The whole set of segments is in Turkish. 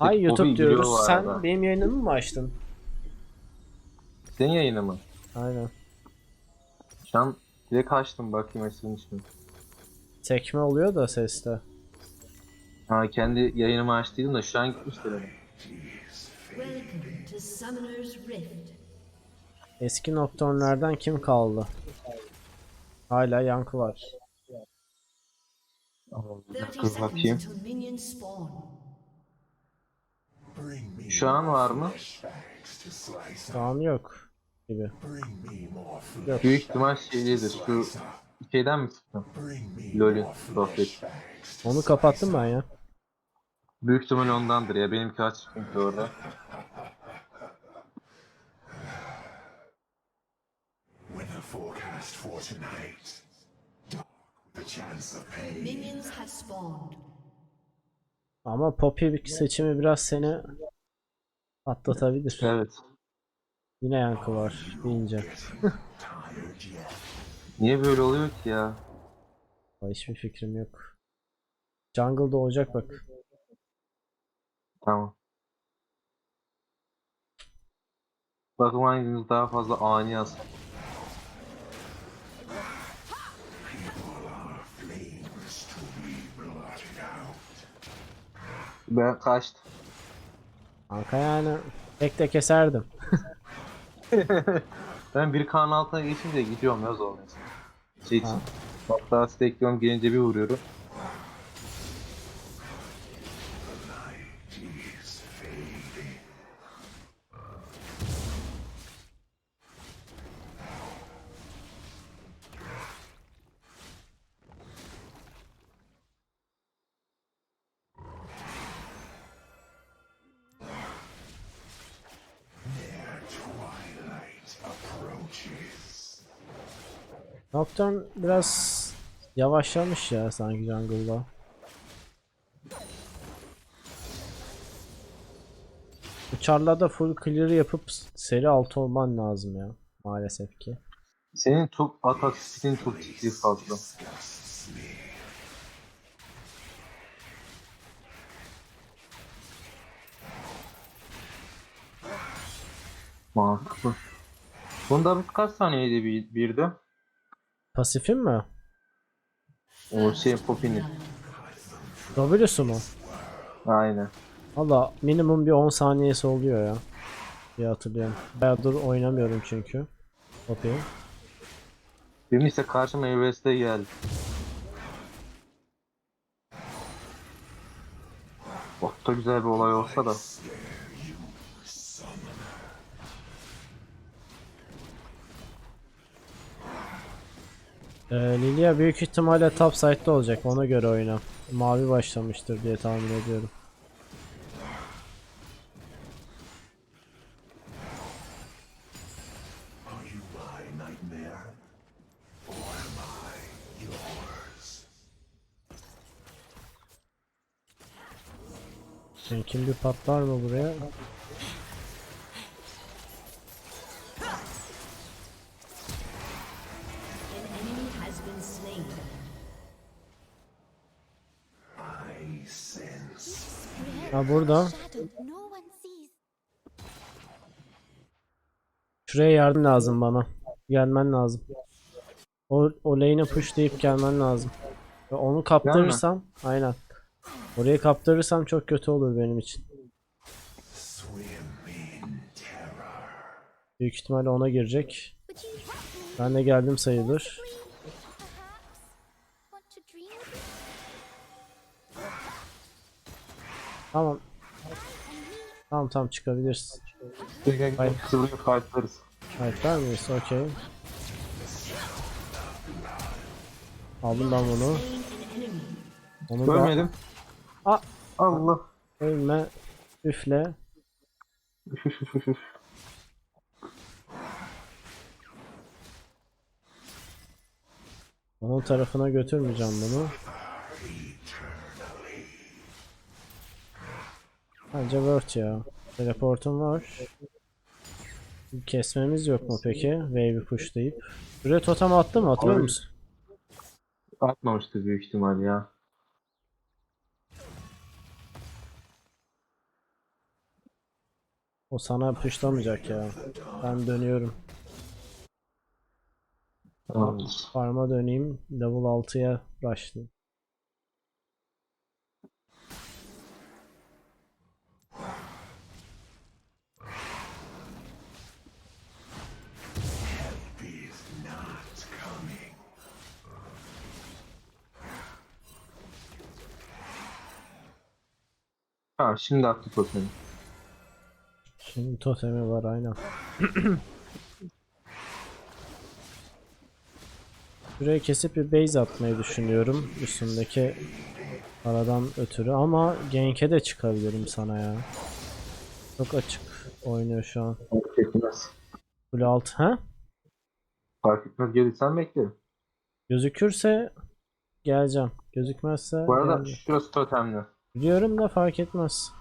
Ay Hobi YouTube gülüyor diyoruz. bu Sen arada. benim yayınımı mı açtın? Senin yayını mı? Aynen. Şu an direkt açtım bakayım eserin için. Tekme oluyor da seste. Ha kendi yayınımı açtıydım da şu an gitmiş telefonum. Welcome to Summoner's Rift. Eski Nocturne'lerden kim kaldı? Hala yankı var. 30 Dur seconds bakayım. until minions spawn. Şu an var mı? Şu an yok gibi. Yok. Büyük ihtimal şeylidir. Şu şeyden mi çıktın? LoL'ün sohbet. Onu kapattım ben ya. Büyük ihtimal ondandır ya. Benimki açık çünkü orada. Minions have spawned. Ama Poppy seçimi biraz seni atlatabilir. Evet. Yine yankı var deyince. Niye böyle oluyor ki ya? Ay, Hiçbir fikrim yok. Jungle'da olacak bak. Tamam. Bakalım hangimiz daha fazla ani yaz. Ben kaçtım. Kanka yani tek de keserdim. Ben bir kan altına geçince gidiyorum yaz olmuyorsun. Şey için. Ha. Hatta stekliyorum gelince bir vuruyorum. Nocturne biraz yavaşlamış ya sanki jungle'da. Uçarlarda full clear yapıp seri altı olman lazım ya. Maalesef ki. Senin çok atak speed'in çok ciddi fazla. Mantıklı. Bunda kaç saniyede bir, birdi? Pasifin mi? O şey Poppy'nin. W'su mu? Aynen. Valla minimum bir 10 saniyesi oluyor ya. diye hatırlıyorum. Bayağıdır oynamıyorum çünkü. Poppy. Benim ise karşıma Everest'e geldi. Çok da güzel bir olay olsa da. Ee, Lilia büyük ihtimalle top side'da olacak. Ona göre oyna. Mavi başlamıştır diye tahmin ediyorum. Are you my nightmare? Or am I yours? Kim bir patlar mı buraya? Burada. Şuraya yardım lazım bana. Gelmen lazım. O, o lane'e pushlayıp gelmen lazım. Ve onu kaptırırsam, aynen. Orayı kaptırırsam çok kötü olur benim için. Büyük ihtimalle ona girecek. Ben de geldim sayılır. Tamam. Tamam tamam çıkabiliriz. Hayır. Kıvrıyı fightlarız. Kayıtlar mıyız? Okey. Aldım ben bunu. Onu da Görmedim. Aa! Allah. ölme. Üfle. Üf, üf, üf, üf, üf. Onun tarafına götürmeyeceğim bunu. Bence word ya. Teleportum var. Kesmemiz yok mu peki? Wave'i pushlayıp. Buraya totem attı mı hatırlıyor Hayır. musun? Atmamıştır büyük ihtimal ya. O sana puşlamayacak ya. Ben dönüyorum. Tamamdır. Farm'a döneyim. Level 6'ya rushlayayım. Ha şimdi attı totemi. Şimdi totemi var aynen. Şuraya kesip bir base atmayı düşünüyorum üstündeki aradan ötürü ama Genk'e de çıkabilirim sana ya. Çok açık oynuyor şu an. Fark etmez. Kule alt ha? Fark etmez. Gelirsen beklerim. Gözükürse geleceğim. Gözükmezse Bu arada gelmeyeceğim. şurası totemli. Biliyorum da fark etmez.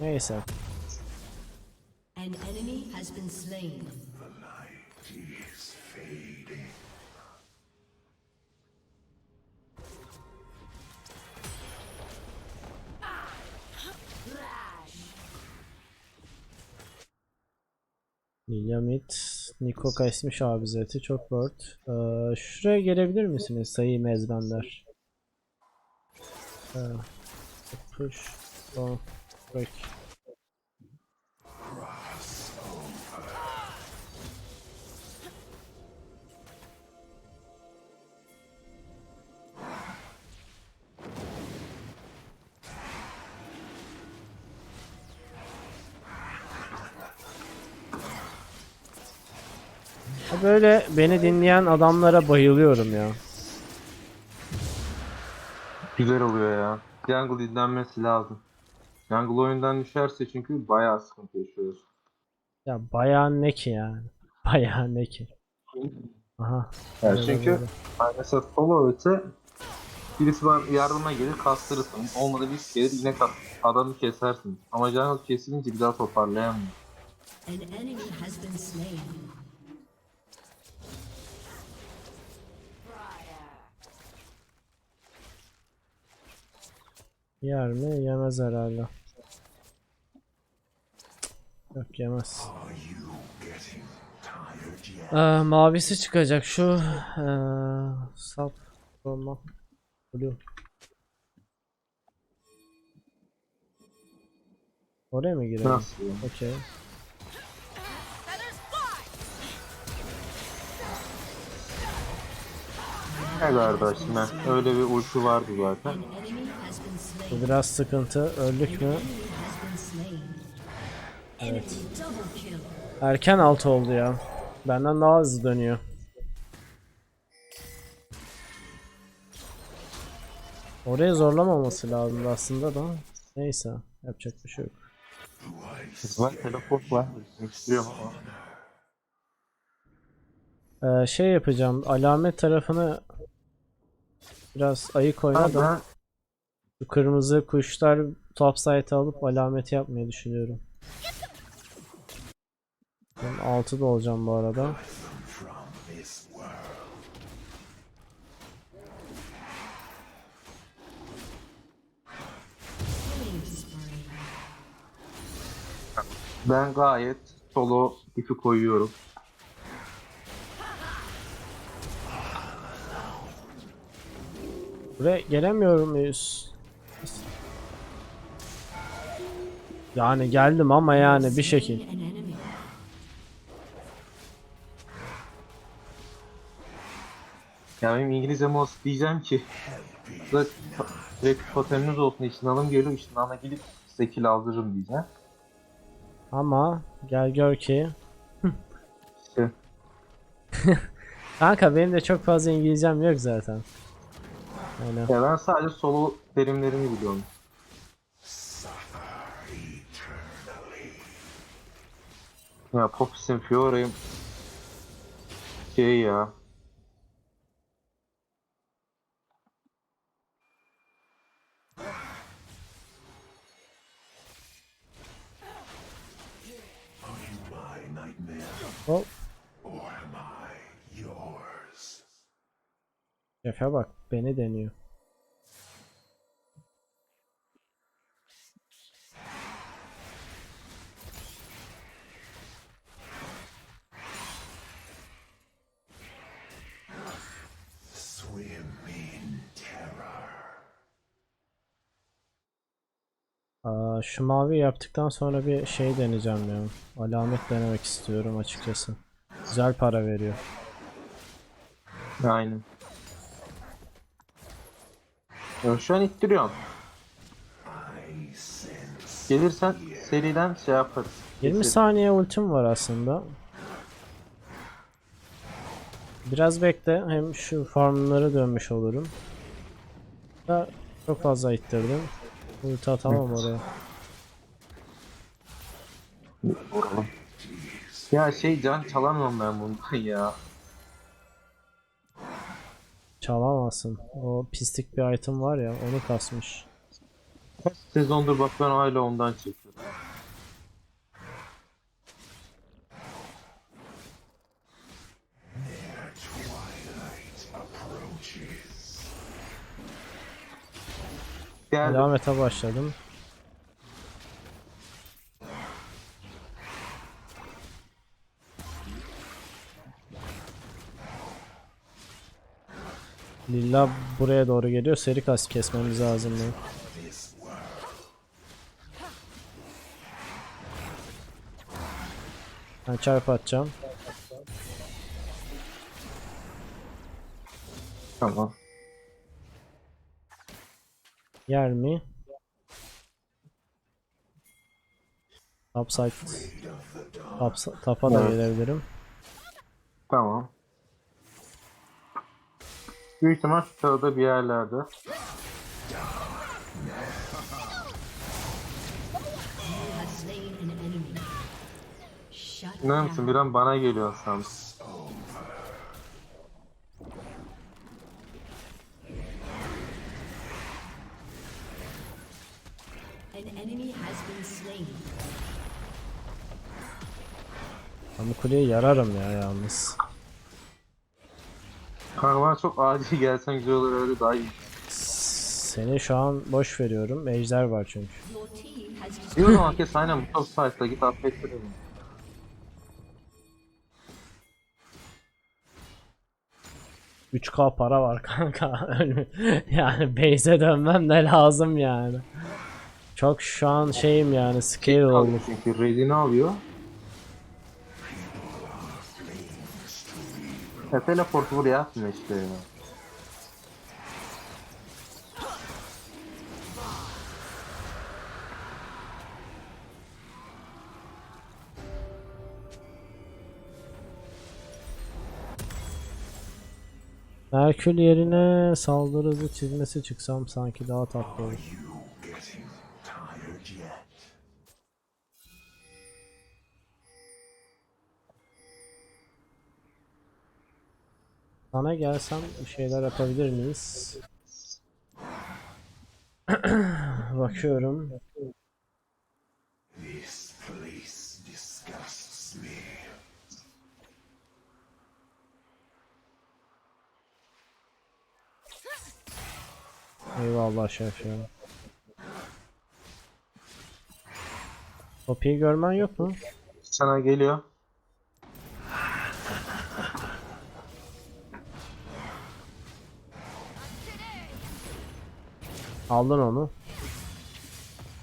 Neyse. An enemy has been slain. Lilyamit, Niko kesmiş abi zeti çok word. Ee, şuraya gelebilir misiniz sayı mezbenler? Ee, push, go, break. Böyle beni dinleyen adamlara bayılıyorum ya. Güzel oluyor ya. Jungle izlenmesi lazım. Jungle oyundan düşerse çünkü bayağı sıkıntı yaşıyoruz. Ya bayağı ne ki yani? Bayağı ne ki? Aha. Yani böyle çünkü mesela solo öte birisi bana yardıma gelir kastırırsın. Olmadı birisi gelir yine kas adamı kesersin. Ama jungle kesilince bir daha toparlayamıyor. An enemy has been slain. Yer mi? Yemez herhalde. Yok yemez. Ee, mavisi çıkacak şu ee, sap olma. Blue. Oraya mı girelim? Okey. Ne kardeşim öyle bir ulti vardı zaten. Bu biraz sıkıntı. Öldük mü? Kill. Erken alt oldu ya. Benden daha hızlı dönüyor. Oraya zorlamaması lazımdı aslında da. Neyse. Yapacak bir şey yok. Var teleport var. İstiyorum ama. Ee, şey yapacağım. Alamet tarafını biraz ayık oyna da. Ben Şu kırmızı kuşlar topside alıp alameti yapmayı düşünüyorum. Ben 6'da olacağım bu arada. Ben gayet solo ipi koyuyorum. Buraya gelemiyor muyuz? Yani geldim ama yani bir şekil. Ya benim İngilizcem olsun diyeceğim ki da direkt toteminiz olsun işinalım geliyor işinalına gidip size kill aldırırım diyeceğim. Ama gel gör ki. İşte Kanka benim de çok fazla İngilizcem yok zaten. Yani ya ben sadece solo terimlerini biliyorum. Ya Popis'in Fiora'yım şey ya hop şefe bak beni deniyor. Aa, şu mavi yaptıktan sonra bir şey deneyeceğim ya. Alamet denemek istiyorum açıkçası. Güzel para veriyor. Aynen. Ya şu an ittiriyorum. Gelirsen seriden şey yaparız. 20 Keseriz. saniye ultim var aslında. Biraz bekle. Hem şu farmlara dönmüş olurum. Da çok fazla ittirdim. Ulti atamam oraya. Vuralım. Ya şey can çalamıyorum ben bundan ya. Çalamazsın. O pislik bir item var ya onu kasmış. Kaç sezondur bak ben hala ondan çekiyorum. Geldim. Alamete başladım. Lilla buraya doğru geliyor. Seri kas kesmemiz lazım. ya. Ben çarp atacağım. Tamam. Yer mi? Upside. Ups, tapa da Evet. gelebilirim. Tamam. Büyük ihtimal sırada bir yerlerde. İnanır mısın bir an bana geliyor sandım. Kuleye yararım ya yalnız. Kanka bana çok acil gelsen güzel olur öyle daha iyi. Seni şu an boş veriyorum. Ejder var çünkü. İyi o zaman kes aynen bu site'da git affettirelim. Üç k para var kanka. yani base'e dönmem de lazım yani. Çok şu an şeyim yani scale oldum. Çünkü redini alıyor. Ya teleport buraya atma işte ya. Yerine saldırı çizmesi çıksam sanki daha tatlı olur. Sana gelsem bir şeyler yapabilir miyiz? Bakıyorum. Eyvallah şef ya. Topi'yi görmen yok mu? Sana geliyor. Aldın onu.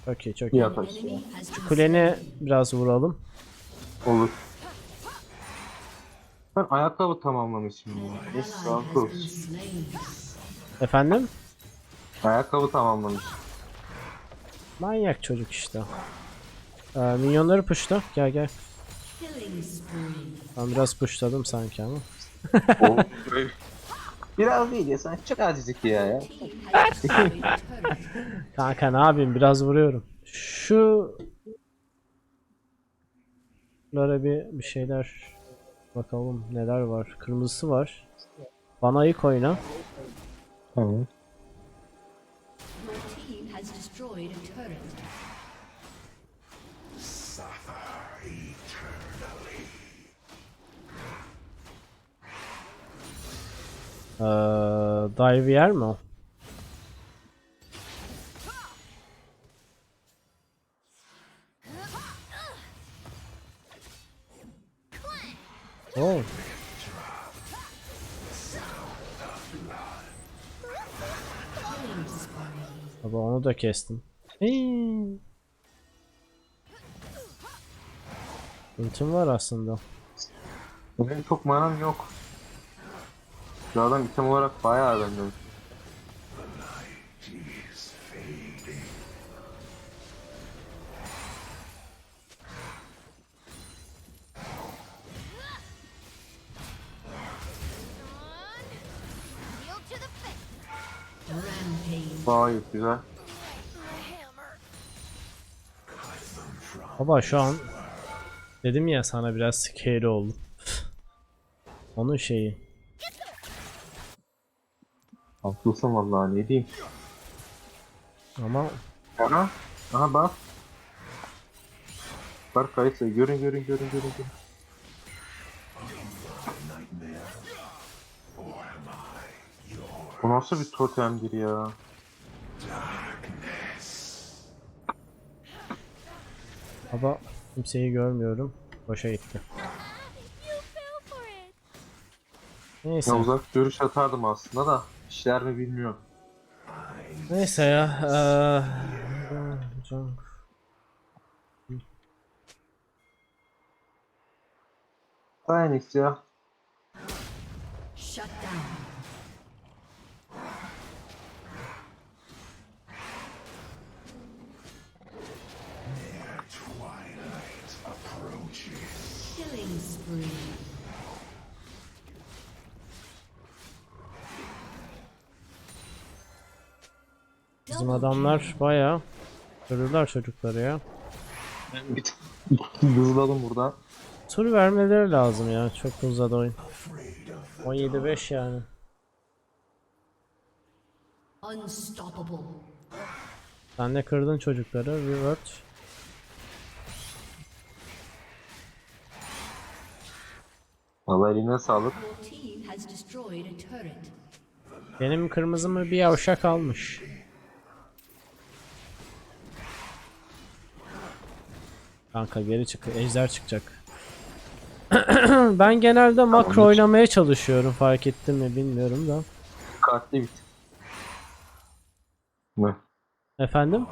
Çok iyi çok İyi has been Kuleni biraz vuralım. Olur. Ben ayakkabı tamamlamışım ya. Neyse sağ. Efendim? Ayakkabı tamamlamış. Manyak çocuk işte. Ee, minyonları pushla. Gel gel. Ben biraz pushladım sanki ama. Biraz değil ya sen çok azıcık ya ya. Kanka ne yapayım biraz vuruyorum. Şu Bunlara bir, bir şeyler bakalım neler var. Kırmızısı var. Bana ayık oyna. Tamam. Your team has destroyed a turret. Ee, dive yer mi o? Oh. Baba onu da kestim. Hii. Ultim var aslında. Benim çok manam yok. Şu adam item olarak bayağı benden. Gayet güzel. Baba şu an dedim ya sana biraz scary oldu. Onun şeyi. Haklısın vallahi ne diyeyim. Ama Aha. Aha bak. Bak Kayısı görün görün görün görün görün. Bu nasıl bir totemdir ya? baba kimseyi görmüyorum. Boşa gitti. Neyse. Ya uzak görüş atardım aslında da işler mi bilmiyorum. Neyse ya. can- Phoenix ya. Shut down. Bizim adamlar bayağı görürler çocukları ya. Ben bir hızladım buradan. Tur vermeleri lazım ya. Çok uzadı oyun. 17-5 yani. Unstoppable. Sen de kırdın çocukları. Revert. Vallahi eline sağlık. Benim kırmızımı bir yavşak almış. Kanka geri çık. Ejder çıkacak. ben genelde makro hiç- oynamaya çalışıyorum. Fark ettin mi bilmiyorum da. Dikkatli bit. Ne? Efendim?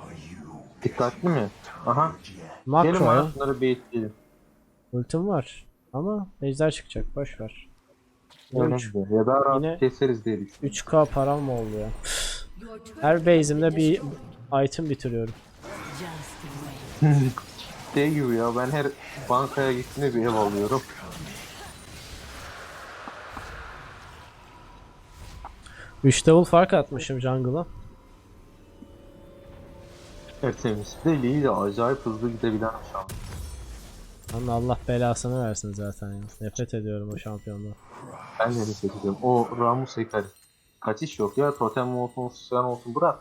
Dikkatli mi? Aha. Gelin Makro bana şunları baitleyelim. Ultim var. Ama ejder çıkacak. Boş ver. Öyle Üç- mi? Ya daha rahat Yine- keseriz diye düşünüyorum. 3k param mı oldu ya? Her base'imde bir item bitiriyorum. Şey gibi ya ben her bankaya gittiğimde bir ev alıyorum. Üç level fark atmışım jungle'a. Tertemiz. Deli de acayip hızlı gidebilen bir şampiyon. Lan Allah belasını versin zaten ya. Nefret ediyorum o şampiyonluğu. Ben de nefret ediyorum. O Ramus Hekari. Kaçış yok ya. Totem olsun, sıçran olsun bırak.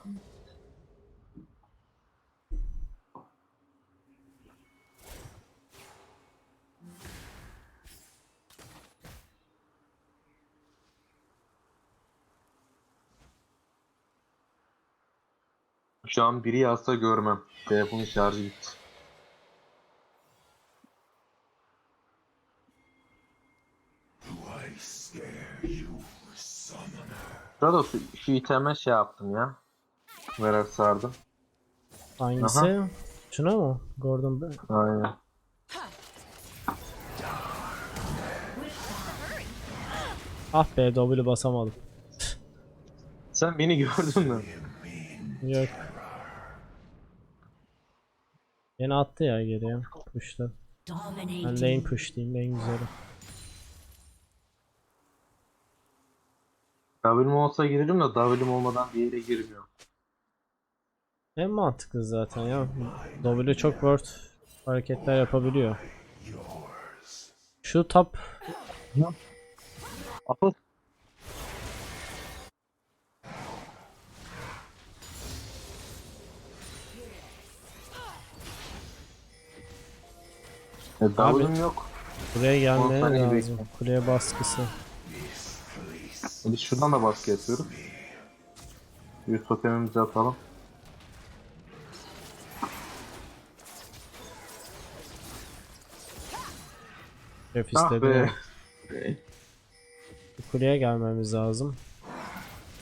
Şu an biri yazsa görmem. Telefonun şarjı bitti. Do I scare you, summoner? Şurada şu, iteme şey yaptım ya. Merak sardım. Hangisi? Şuna mı? Gordon Be- Aynen. Ah be W basamadım. Sen beni gördün mü? Yok. Yine attı ya geriye. Push'ta. Ben lane push diyeyim en güzeli. W'm olsa girerim de W'm olmadan bir yere girmiyorum. En mantıklı zaten ya. W çok word hareketler yapabiliyor. Şu top Apıl. E, W'm yok. buraya gelmeye saniye lazım. bekle. Kuleye baskısı. Biz şuradan da baskı yapıyoruz. Bir totemimizi atalım. Şef Ah istedi. be. Kuleye gelmemiz lazım.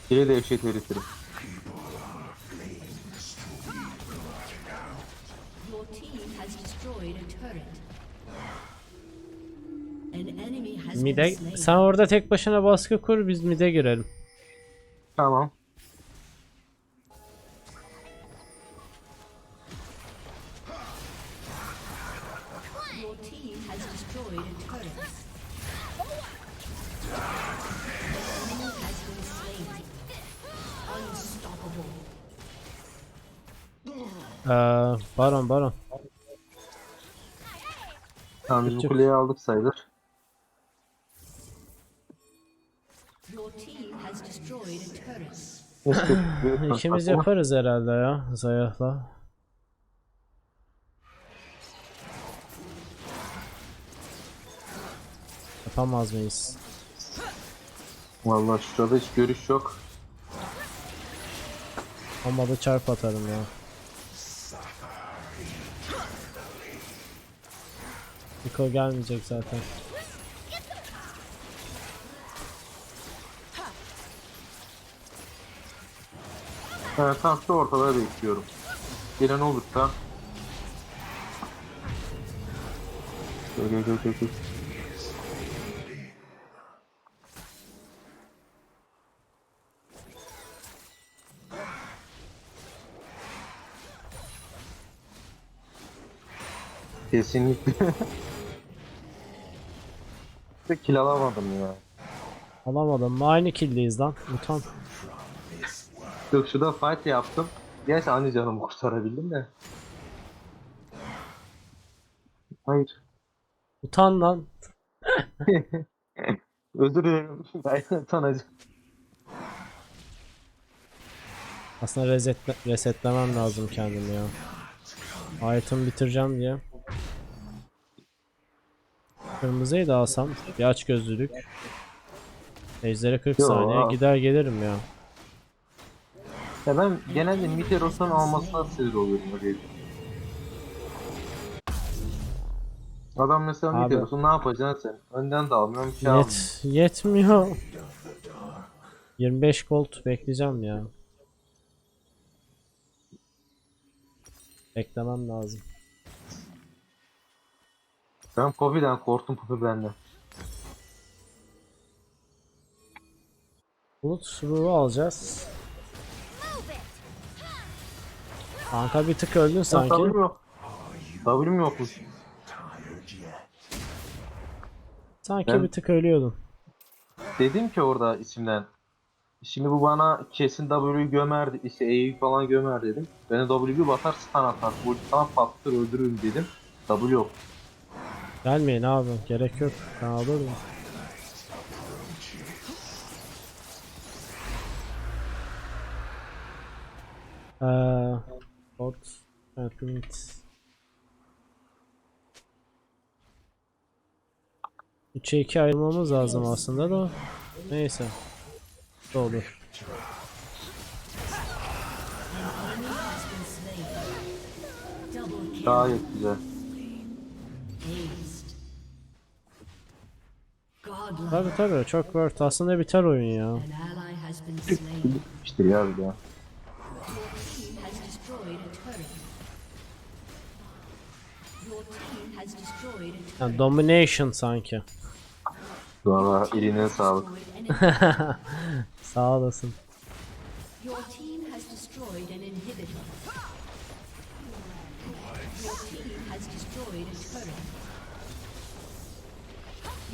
Şeye de eşit heriflerim. Mide sen orada tek başına baskı kur biz mide girelim. Tamam. Ee, baron baron. Tamam biz bu kuleyi aldık sayılır. İkimiz yaparız herhalde ya Zayah'la. Yapamaz mıyız? Vallahi şurada hiç görüş yok. Ama da çarp atarım ya. Niko gelmeyecek zaten. Tam şu ortada bekliyorum. Gelen olursa. Gel gel gel. gel. Kesinlikle. Kill alamadım ya. Alamadım? Aynı killdeyiz lan. Utan. Yok şurada fight yaptım. Gerçi anne canımı kurtarabildim de. Hayır. Utan lan. Özür dilerim. Ben tanacağım. Aslında resetle resetlemem lazım kendimi ya. Item bitireceğim diye. Kırmızıyı da alsam. Bir aç gözlülük. Ejder'e 40 Yo. saniye gider gelirim ya. Ya ben genelde Miteros'un almasına sinir oluyorum öyle. Adam mesela Abi. Miteros'u ne yapacaksın sen? Önden de almıyorum, şey. Yet yetmiyor. 25 gold bekleyeceğim ya. Beklemem lazım. Ben Poppy'den korktum Poppy benden. Bulut ruhu alacağız. Kanka bir tık öldün sanki. W'm yok. W'm yokmuş. Sanki Ben- bir tık ölüyordun. Dedim ki orada içimden. Şimdi bu bana kesin W'yu gömer, işte E'yi falan gömer dedim. Beni W'yu basar stun atar. Bu falan patlatır öldürürüm dedim. W yok. Gelmeyin abi. Gerek yok. Ben alırım. Eee bot Complete 3'e 2 ayrılmamız lazım aslında da neyse Ne olur. Gayet güzel. Tabi tabi çok worth aslında biter oyun ya. İşte ya bir daha. Team has destroyed a turret. yani Domination sanki Valla eline sağlık. Sağ olasın Your team has destroyed an inhibitor. Your team has destroyed a turret.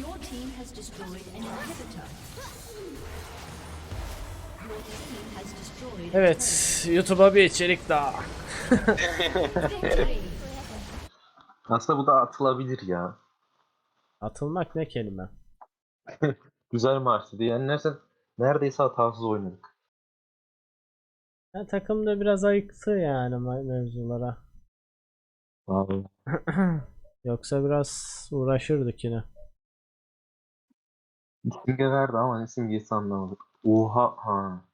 Your team has destroyed an inhibitor. Your team has destroyed a Evet YouTube'a bir içerik daha. Aslında bu da atılabilir ya. Atılmak ne kelime Güzel maçtı diyenlerse neredeyse hatasız oynadık. ya, Takımda biraz ayıktı yani me- mevzulara Abi. Yoksa biraz uğraşırdık yine Simge verdi ama ne simgesi anlamadık. Oha ha.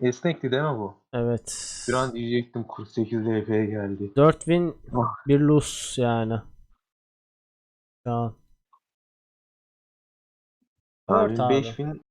Esnekti değil mi bu? Evet Bir an diyecektim 48 LP'ye geldi. 4 win Ah. bir lose yani Şu an abi. 5000